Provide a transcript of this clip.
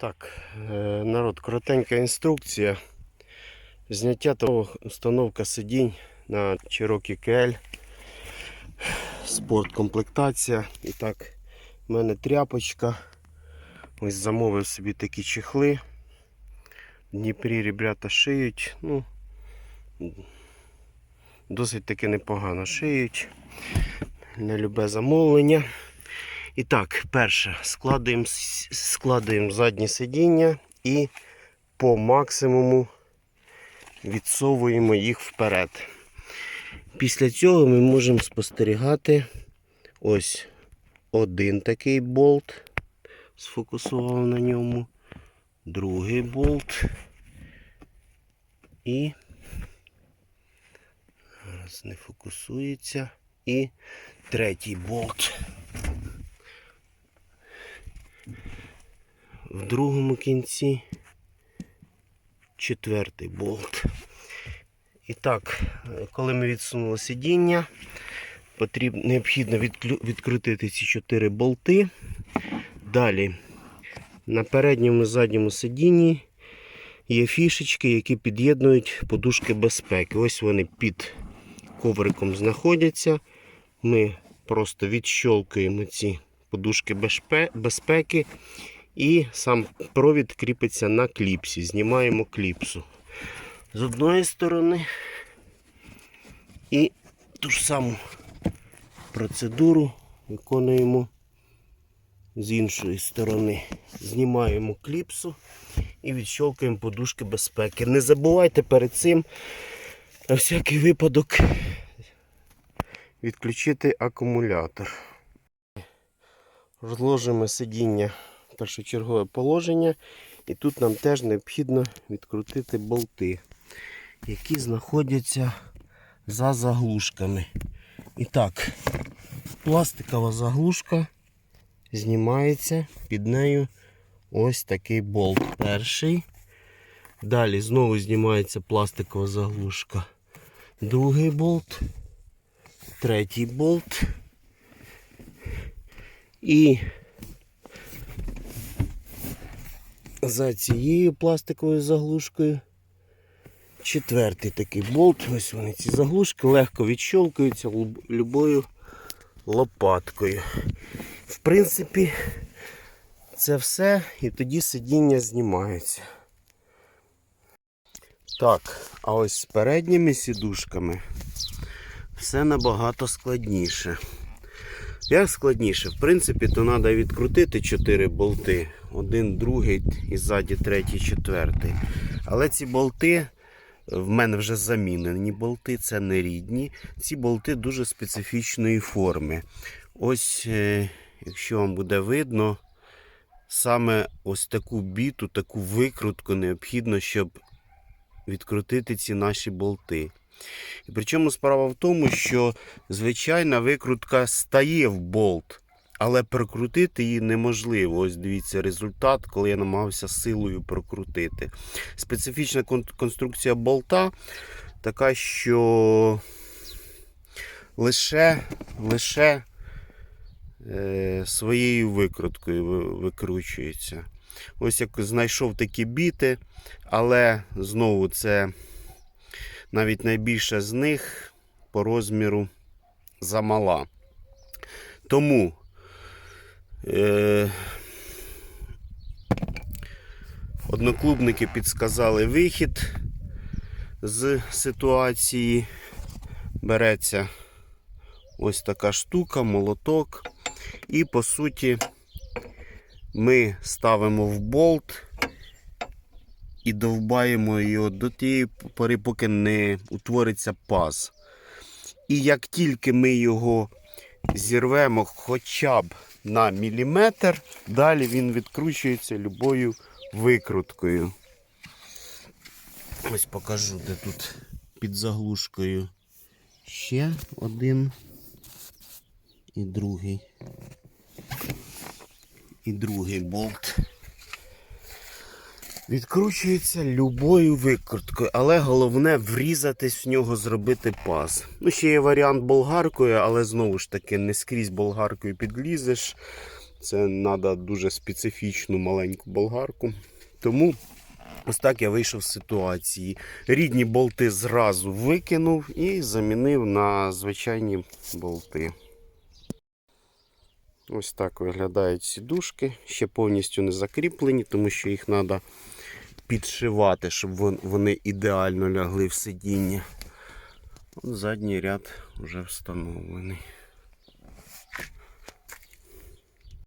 Так, е, народ, коротенька інструкція. Зняття та установка сидінь на Cherokee KL. Спорт комплектація. І так, в мене тряпочка. Ось замовив собі такі чехли. В Дніпрі ребята шиють. Ну, досить таки непогано шиють. Не любе замовлення. І так, перше, складуємо, складуємо заднє сидіння і по максимуму відсовуємо їх вперед. Після цього ми можемо спостерігати ось один такий болт, сфокусував на ньому, другий болт і зараз не фокусується. І третій болт. В другому кінці четвертий болт. І так, коли ми відсунули сидіння, потрібно, необхідно відкрутити ці чотири болти. Далі на передньому і задньому сидінні є фішечки, які під'єднують подушки безпеки. Ось вони під ковриком знаходяться. Ми просто відщолкуємо ці подушки безпеки і сам провід кріпиться на кліпсі. Знімаємо кліпсу з одної сторони і ту ж саму процедуру виконуємо з іншої сторони. Знімаємо кліпсу і відщолкуємо подушки безпеки. Не забувайте перед цим на всякий випадок відключити акумулятор. Розложимо сидіння першочергове положення. І тут нам теж необхідно відкрутити болти, які знаходяться за заглушками. І так, пластикова заглушка знімається, під нею ось такий болт. Перший. Далі знову знімається пластикова заглушка. Другий болт, третій болт. І за цією пластиковою заглушкою четвертий такий болт. Ось вони ці заглушки легко відщолкуються любою лопаткою. В принципі, це все, і тоді сидіння знімається. Так, а ось з передніми сідушками все набагато складніше. Як складніше? В принципі, то треба відкрутити 4 болти. Один, другий і ззаді третій, четвертий. Але ці болти в мене вже замінені болти, це не рідні. Ці болти дуже специфічної форми. Ось, е, якщо вам буде видно, саме ось таку біту, таку викрутку необхідно, щоб відкрутити ці наші болти. І причому справа в тому, що звичайна викрутка стає в болт, але прокрутити її неможливо. Ось дивіться результат, коли я намагався силою прокрутити. Специфічна конструкція болта така, що лише, лише е, своєю викруткою викручується. Ось як знайшов такі біти, але знову це навіть найбільша з них по розміру замала. Тому е, одноклубники підсказали вихід з ситуації. Береться ось така штука, молоток. І по суті ми ставимо в болт і довбаємо його до тієї пори, поки не утвориться паз. І як тільки ми його зірвемо хоча б на міліметр, далі він відкручується любою викруткою. Ось покажу, де тут під заглушкою ще один і другий. І другий болт. Відкручується любою викруткою, але головне врізатись в нього, зробити паз. Ну, ще є варіант болгаркою, але знову ж таки не скрізь болгаркою підлізеш. Це треба дуже специфічну маленьку болгарку. Тому ось так я вийшов з ситуації. Рідні болти зразу викинув і замінив на звичайні болти. Ось так виглядають сідушки. Ще повністю не закріплені, тому що їх треба підшивати, щоб вони ідеально лягли в сидіння. От задній ряд вже встановлений.